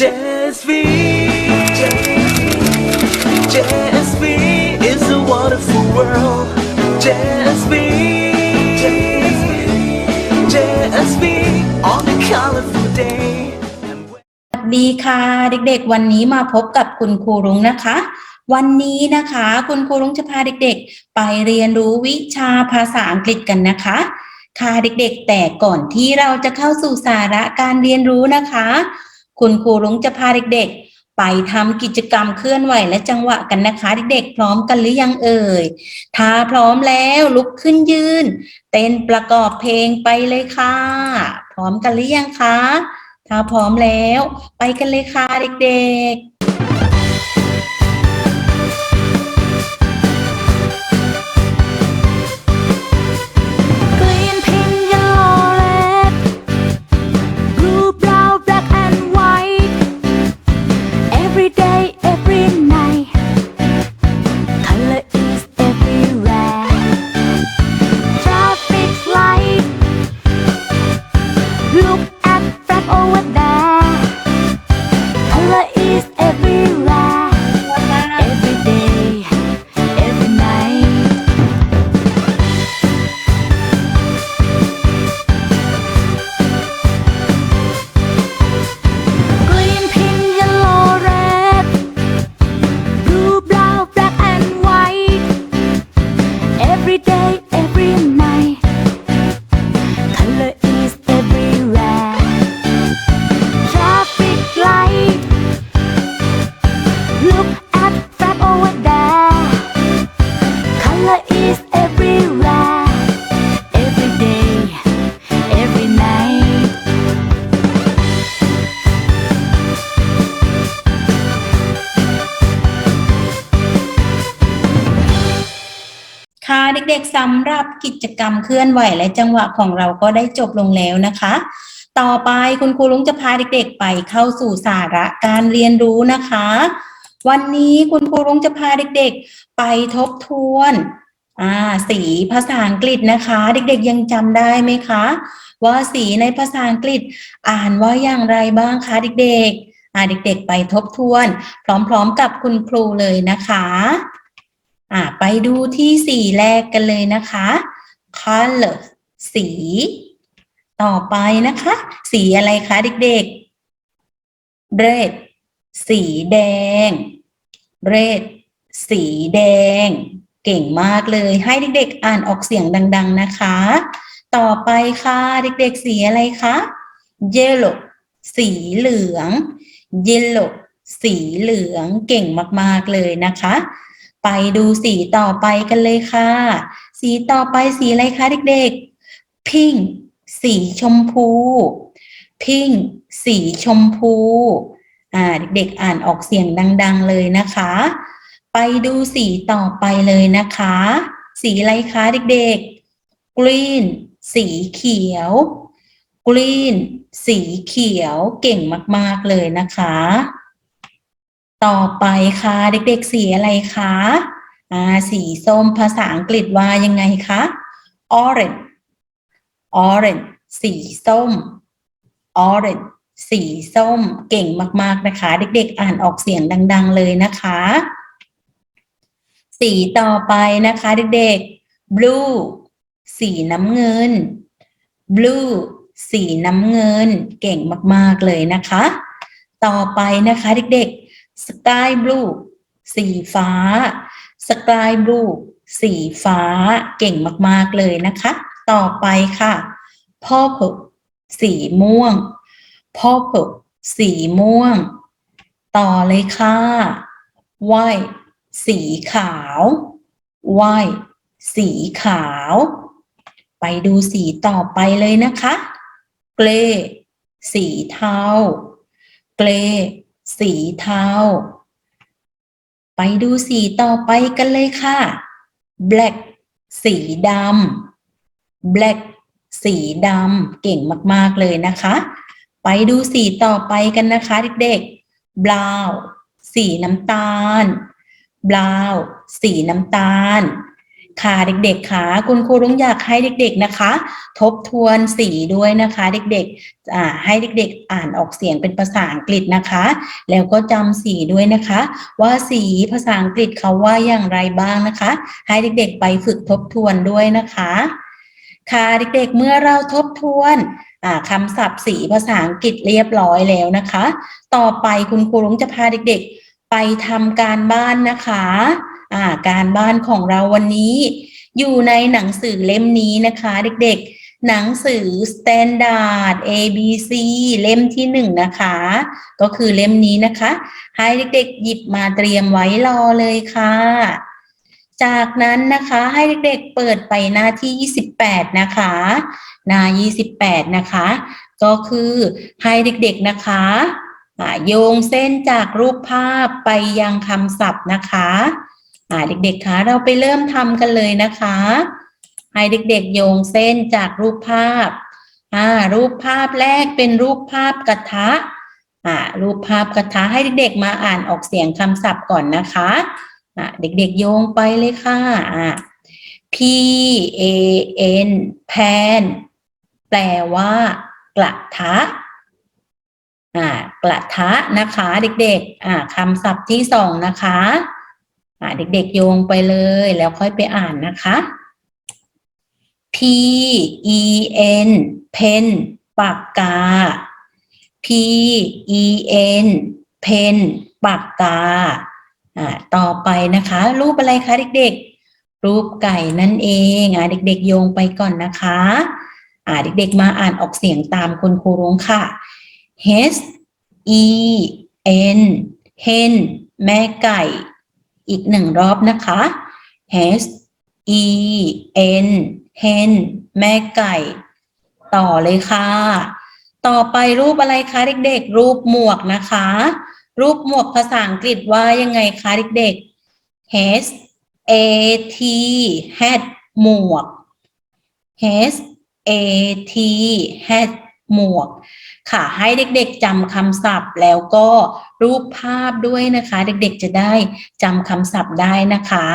JSV JSV is a wonderful world JSV JSV on a colorful day สวัสดีค่ะ เด็กๆ วันนี้มาพบกับคุณครูรุ้งนะคะ วันนี้นะคะ คุณครูรุ้งจะพาเด็กๆ ไปเรียนรู้วิชาภาษาอังกฤษกันนะคะค่ะเด็กๆ แต่ก่อนที่เราจะเข้าสู่สาระการเรียนรู้นะคะ คุณครูรุ้งจะพาเด็กๆ ไปทำกิจกรรมเคลื่อนไหวและจังหวะกันนะคะเด็กๆ พร้อมกันหรือยังเอ่ย ถ้าพร้อมแล้วลุกขึ้นยืน เต้นประกอบเพลงไปเลยค่ะ พร้อมกันหรือยังคะ ถ้าพร้อมแล้ว ไปกันเลยค่ะเด็กๆ ค่ะเด็กๆสำหรับกิจกรรมเคลื่อนไหวและจังหวะของเราก็ได้จบลงแล้วนะคะ ต่อไปคุณครูลุงจะพาเด็กๆ ไปเข้าสู่สาระการเรียนรู้นะคะ วันนี้คุณครูลุงจะพาเด็กๆ ไปทบทวนอ่าสีภาษาอังกฤษนะคะ เด็กๆยังจำได้ไหมคะ ว่าสีในภาษาอังกฤษอ่านว่าอย่างไรบ้างคะเด็กๆอ่าเด็กๆ ไปทบทวน พร้อมๆกับคุณครูเลยนะคะ อ่าไปดูที่สีแรกกันเลยนะคะ color สี ต่อไปนะคะ สีอะไรคะเด็กๆ red สีแดง red สีแดง เก่งมากเลย ให้เด็กๆ อ่านออกเสียงดัง ๆนะคะ ต่อไปค่ะเด็กๆ สีอะไรคะ yellow สีเหลือง yellow สีเหลือง เก่งมากๆเลยนะคะ ไปดูสีต่อไปกันเลยค่ะ สีต่อไปสีอะไรคะเด็กๆ พิงสีชมพู พิงสีชมพู อ่าเด็กๆอ่านออกเสียงดัง ๆ เลยนะคะ ไปดูสีต่อไปเลยนะคะ สีอะไรคะเด็กๆ green สีเขียว green สีเขียวเก่งมาก ๆ เลยนะคะ ต่อไปค่ะเด็กๆสีอะไรคะอ่าสีส้มภาษาอังกฤษว่ายังไงคะ orange orange สีส้ม orange สีส้มเก่งมากๆนะคะ เด็กๆ อ่านออกเสียงดัง ๆ เลยนะคะ สีต่อไปนะคะเด็กๆ blue สีน้ำเงิน blue สีน้ำเงิน เก่งมากๆเลยนะคะ ต่อไปนะคะเด็กๆ sky blue สีฟ้า sky blue สีฟ้า เก่งมากๆเลยนะคะ ต่อไปค่ะ purple สีม่วง purple สีม่วง ต่อเลยค่ะ white สีขาว white สีขาว ไปดูสีต่อไปเลยนะคะ gray สีเทา gray สีเทา ไปดูสีต่อไปกันเลยค่ะ black สีดำ black สีดำ เก่งมาก ๆ เลยนะคะ ไปดูสีต่อไปกันนะคะเด็กๆ brown สีน้ำตาล brown สีน้ำตาล ค่ะเด็กๆค่ะคุณครูรุ้งอยากให้เด็ก ๆนะคะ ทบทวนสีด้วยนะคะ เด็กๆให้เด็กๆ อ่านออกเสียงเป็นภาษาอังกฤษนะคะ แล้วก็จำสีด้วยนะคะ ว่าสีภาษาอังกฤษเขาว่าอย่างไรบ้างนะคะ ให้เด็กๆ ไปฝึกทบทวนด้วยนะคะ ค่ะเด็กๆ เมื่อเราทบทวนอ่าคำศัพท์สีภาษาอังกฤษเรียบร้อยแล้วนะคะ ต่อไปคุณครูรุ้งจะพาเด็กๆ ไปทำการบ้านนะคะ อ่าการบ้านของเราวันนี้ อยู่ในหนังสือเล่มนี้นะคะเด็กๆ หนังสือ Standard A B C เล่มที่หนึ่งนะคะ ก็คือเล่มนี้นะคะ ให้เด็กๆ หยิบมาเตรียมไว้รอเลยค่ะ จากนั้นนะคะให้เด็กๆเปิดไปหน้าที่ 28 นะคะ หน้า 28 นะคะ ก็คือให้เด็กๆนะคะโยงเส้นจากรูปภาพไปยังคำศัพท์นะคะ อ่าเด็กๆคะเราไปเริ่มทำกันเลยนะคะ ให้เด็กๆโยงเส้นจากรูปภาพอ่ารูปภาพแรกเป็นรูปภาพกระทะอ่ารูปภาพกระทะให้เด็กๆมาอ่านออกเสียงคำศัพท์ก่อนนะคะอ่าเด็กๆโยงไปเลยค่ะอ่า P A N pan แปลว่า กระทะอ่ากระทะนะคะ เด็กๆอ่าคำศัพท์ที่สองนะคะ เด็กๆโยงไปเลยแล้วค่อยไปอ่านนะคะ P E N pen ปากกา P E N pen ปากกาอ่าต่อไปนะคะ รูปอะไรคะเด็กๆ รูปไก่นั่นเองอ่าเด็กๆ โยงไปก่อนนะคะอ่าเด็กๆ มาอ่านออกเสียงตามคุณครูรุ้งค่ะ H E N hen แม่ไก่ อีกหนึ่งรอบนะคะ H E N hen แม่ไก่ ต่อเลยค่ะ ต่อไปรูปอะไรคะเด็กๆ รูปหมวกนะคะ รูปหมวกภาษาอังกฤษว่ายังไงคะเด็กๆ H A T hat หมวก H A T hat หมวก ค่ะ ให้เด็กๆจำคำศัพท์แล้วก็รูปภาพด้วยนะคะ เด็กๆจะได้จำคำศัพท์ได้นะคะ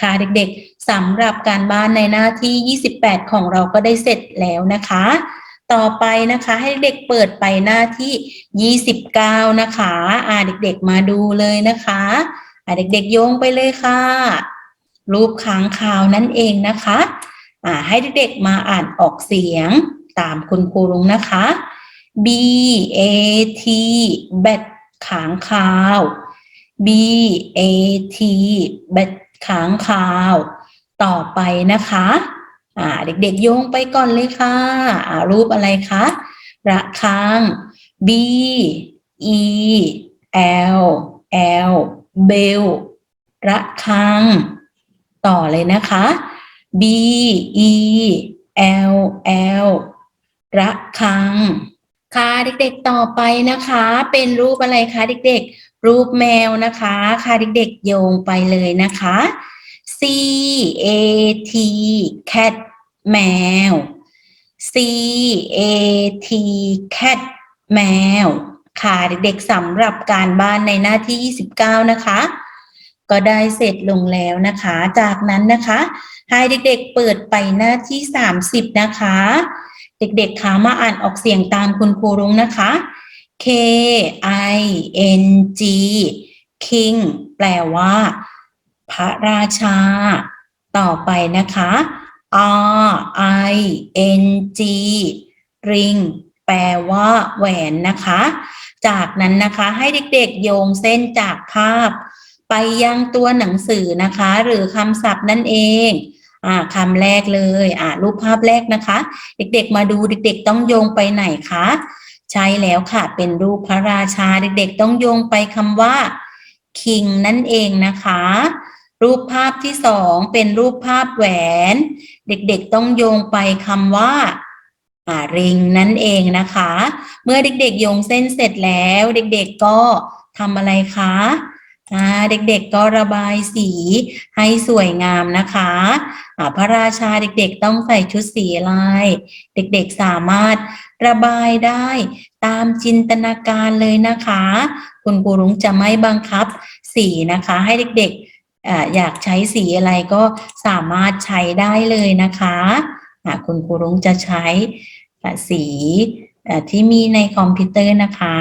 ค่ะเด็กๆสำหรับการบ้านในหน้าที่ 28 ของเราก็ได้เสร็จแล้วนะคะ ต่อไปนะคะให้เด็กเปิดไปหน้าที่ 29 นะคะอ่าเด็กๆมาดูเลยนะคะอ่าเด็กๆโยงไปเลยค่ะ รูปค้างคาวนั่นเองนะคะอ่าให้เด็กๆมาอ่านออกเสียง ตามคุณครูลุงนะคะ B A T bat ค้างคาว B A T bat ค้างคาว ต่อไปนะคะอ่าเด็กๆโยงไปก่อนเลยค่ะอ่ารูปอะไรคะระฆัง B E L L bell ระฆัง ต่อเลยนะคะ B E L L ระฆัง ค่ะเด็กๆต่อไปนะคะ เป็นรูปอะไรคะเด็กๆ รูปแมวนะคะ ค่ะเด็กๆโยงไปเลยนะคะ C A T cat แมว C A T cat แมว ค่ะเด็กๆสำหรับการบ้านในหน้าที่ 29 นะคะ ก็ได้เสร็จลงแล้วนะคะ จากนั้นนะคะ ให้เด็กๆเปิดไปหน้าที่ 30 นะคะ เด็กๆคะมาอ่านออกเสียงตามคุณครูรุ้งนะคะ K I N G King แปลว่า พระราชา ต่อไปนะคะ R I N G ring แปลว่าแหวนนะคะ จากนั้นนะคะให้เด็กๆ โยงเส้นจากภาพ ไปยังตัวหนังสือนะคะ หรือคำศัพท์นั่นเอง อ่าคำแรกเลยอ่ารูปภาพแรกนะคะ เด็กๆมาดูเด็กๆต้องโยงไปไหนคะใช่แล้วค่ะ เป็นรูปพระราชาเด็กๆต้องโยงไปคำว่า king นั่นเองนะคะ รูปภาพที่สองเป็นรูปภาพแหวน เด็กๆต้องโยงไปคำว่าอ่าริงนั่นเองนะคะ เมื่อเด็กๆโยงเส้นเสร็จแล้ว เด็กๆก็ทำอะไรคะ เด็กๆก็ระบายสีให้สวยงามนะคะพระราชาเด็กๆต้องใส่ชุดสีลาย เด็กๆสามารถระบายได้ตามจินตนาการเลยนะคะ คุณครูรุ้งจะไม่บังคับสีนะคะ ให้เด็กอ่าอยากใช้สีอะไรก็สามารถใช้ได้เลยนะคะคุณครูรุ้งจะใช้สีที่มีในคอมพิวเตอร์นะคะ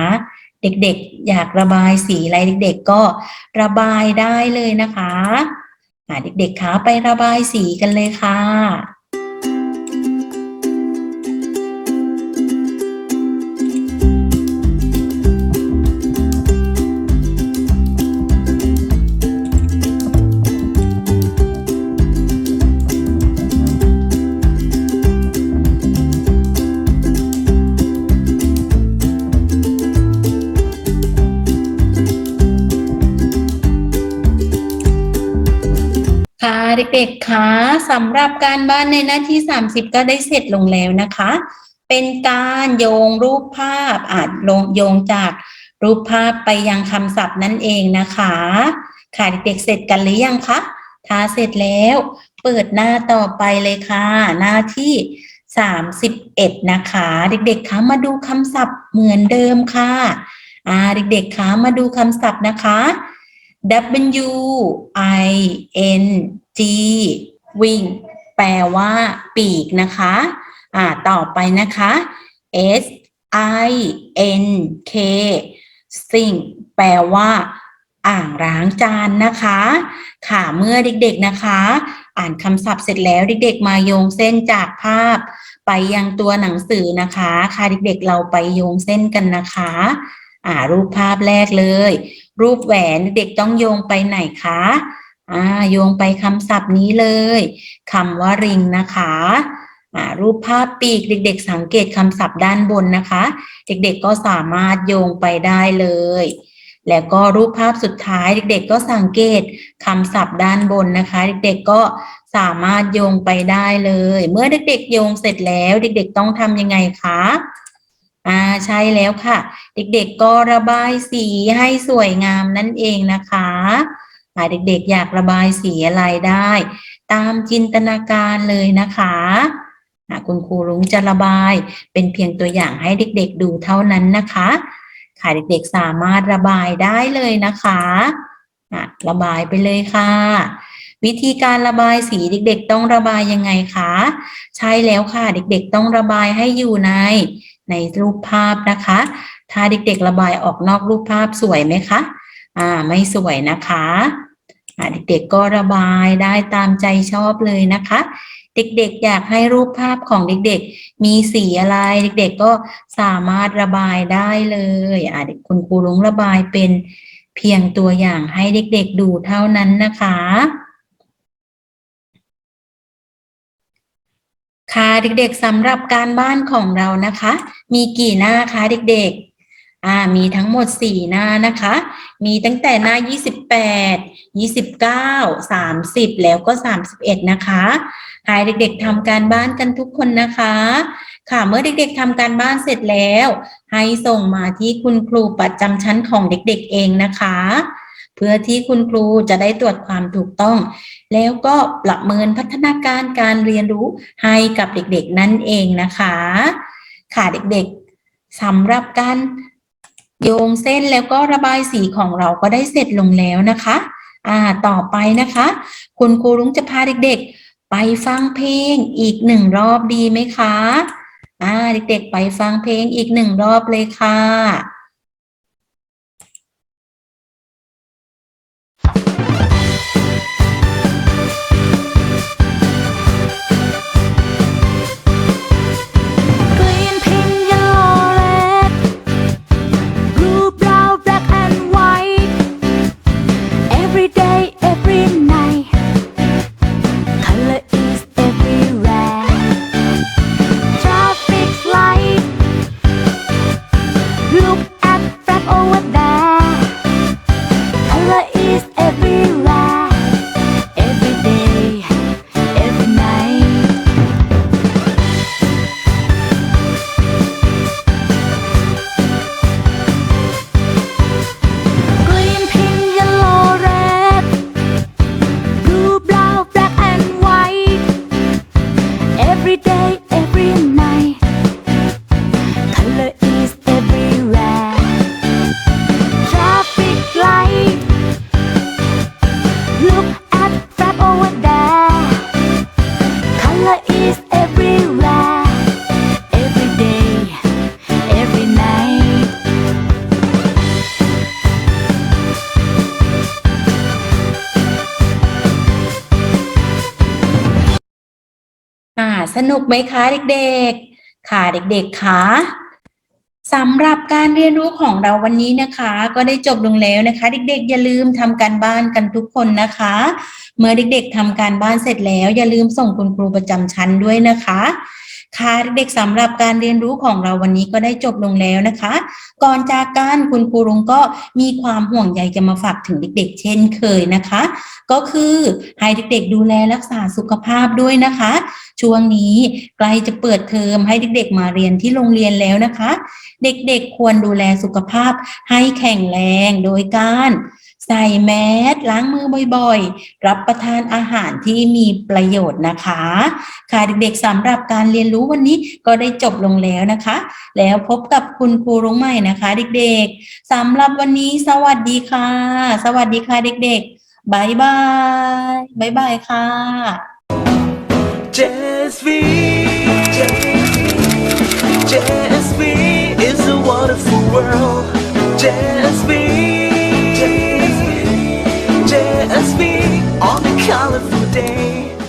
เด็กๆ อยากระบายสีอะไรเด็ก ๆ ก็ระบายได้เลยนะคะเด็กๆคะไประบายสีกันเลยค่ะ เด็กๆคะสำหรับการบ้านในหน้าที่ 30 ก็ได้เสร็จลงแล้วนะคะ เป็นการโยงรูปภาพอาจลงโยงจากรูปภาพไปยังคำศัพท์นั่นเองนะคะ ค่ะเด็กๆเสร็จกันหรือยังคะถ้าเสร็จแล้ว เปิดหน้าต่อไปเลยค่ะ หน้าที่ 31 นะคะ เด็กๆคะมาดูคำศัพท์เหมือนเดิมค่ะอ่าเด็กๆคะมาดูคำศัพท์นะคะ W I N G wing แปลว่า ปีกนะคะ อ่า ต่อไปนะคะ S I N K sink แปลว่า อ่างล้างจานนะคะ ค่ะ เมื่อเด็กๆนะคะ อ่านคำศัพท์เสร็จแล้วเด็กๆ มาโยงเส้นจากภาพ ไปยังตัวหนังสือนะคะ ค่ะเด็กๆ เราไปโยงเส้นกันนะคะ อ่า รูปภาพแรกเลย รูปแหวนเด็กต้องโยงไปไหนคะอ่าโยงไปคำศัพท์นี้เลยคำว่าริงนะคะอ่ารูปภาพปีกเด็ก ๆ สังเกตคำศัพท์ด้านบนนะคะ เด็กๆก็สามารถโยงไปได้เลย แล้วก็รูปภาพสุดท้ายเด็ก ๆ ก็สังเกตคำศัพท์ด้านบนนะคะ เด็กๆก็สามารถโยงไปได้เลย เมื่อเด็ก ๆ โยงเสร็จแล้ว เด็ก ๆ ต้องทำยังไงคะ อ่าใช่แล้วค่ะ เด็กๆก็ระบายสีให้สวยงามนั่นเองนะคะอ่าเด็กๆอยากระบายสีอะไรได้ ตามจินตนาการเลยนะคะอ่าคุณครูรุ้งจะระบายเป็นเพียงตัวอย่างให้เด็กๆดูเท่านั้นนะคะ ค่ะเด็กๆสามารถระบายได้เลยนะคะอะระบายไปเลยค่ะ วิธีการระบายสีเด็กๆ ต้องระบายยังไงคะ ใช่แล้วค่ะ เด็กๆ ต้องระบายให้อยู่ใน ในรูปภาพนะคะ ถ้าเด็กๆระบายออกนอกรูปภาพสวยไหมคะ อ่า ไม่สวยนะคะ อ่า เด็กๆก็ระบายได้ตามใจชอบเลยนะคะ เด็กๆ อยากให้รูปภาพของเด็กๆ มีสีอะไร เด็กๆ ก็สามารถระบายได้เลย อ่าเด็กคุณครูลุงระบายเป็นเพียงตัวอย่างให้เด็กๆ ดูเท่านั้นนะคะ ค่ะเด็กๆสำหรับการบ้านของเรานะคะ มีกี่หน้าคะเด็กๆอ่ามีทั้งหมด 4 หน้านะคะ มีตั้งแต่หน้า 28 29 30 แล้วก็ 31 นะคะให้เด็กๆทำการบ้านกันทุกคนนะคะ ค่ะเมื่อเด็กๆทำการบ้านเสร็จแล้ว ให้ส่งมาที่คุณครูประจำชั้นของเด็กๆเองนะคะ เพื่อที่คุณครูจะได้ตรวจความถูกต้อง แล้วก็ประเมินพัฒนาการการเรียนรู้ให้กับเด็กๆนั่นเองนะคะ ค่ะเด็กๆสำหรับการโยงเส้นแล้วก็ระบายสีของเราก็ได้เสร็จลงแล้วนะคะ อ่าต่อไปนะคะ คุณครูรุ้งจะพาเด็กๆ ไปฟังเพลงอีกหนึ่งรอบดีไหมคะ อ่าเด็กๆ ไปฟังเพลงอีกหนึ่งรอบเลยค่ะ สนุกไหมคะเด็กๆ ค่ะเด็กๆคะสำหรับการเรียนรู้ของเราวันนี้นะคะ ก็ได้จบลงแล้วนะคะ เด็กๆ อย่าลืมทำการบ้านกันทุกคนนะคะ เมื่อเด็กๆทำการบ้านเสร็จแล้ว อย่าลืมส่งคุณครูประจำชั้นด้วยนะคะ ค่ะเด็กๆสำหรับการเรียนรู้ของเราวันนี้ก็ได้จบลงแล้วนะคะ ก่อนจากกันคุณครูรุงก็มีความห่วงใยจะมาฝากถึงเด็ก ๆ เช่นเคยนะคะ ก็คือให้เด็ก ๆ ดูแลรักษาสุขภาพด้วยนะคะ ช่วงนี้ใกล้จะเปิดเทอมให้เด็ก ๆ มาเรียนที่โรงเรียนแล้วนะคะ เด็ก ๆ ควรดูแลสุขภาพให้แข็งแรงโดยการ ใส่แมสล้างมือบ่อยๆ รับประทานอาหารที่มีประโยชน์นะคะ ค่ะเด็กๆสำหรับการเรียนรู้วันนี้ก็ได้จบลงแล้วนะคะ แล้วพบกับคุณครูรุ้งใหม่นะคะ เด็กๆสำหรับวันนี้สวัสดีค่ะ สวัสดีค่ะเด็กๆบายบายบายบายค่ะ JSV JSV is a wonderful world JSV Let me on a colorful day.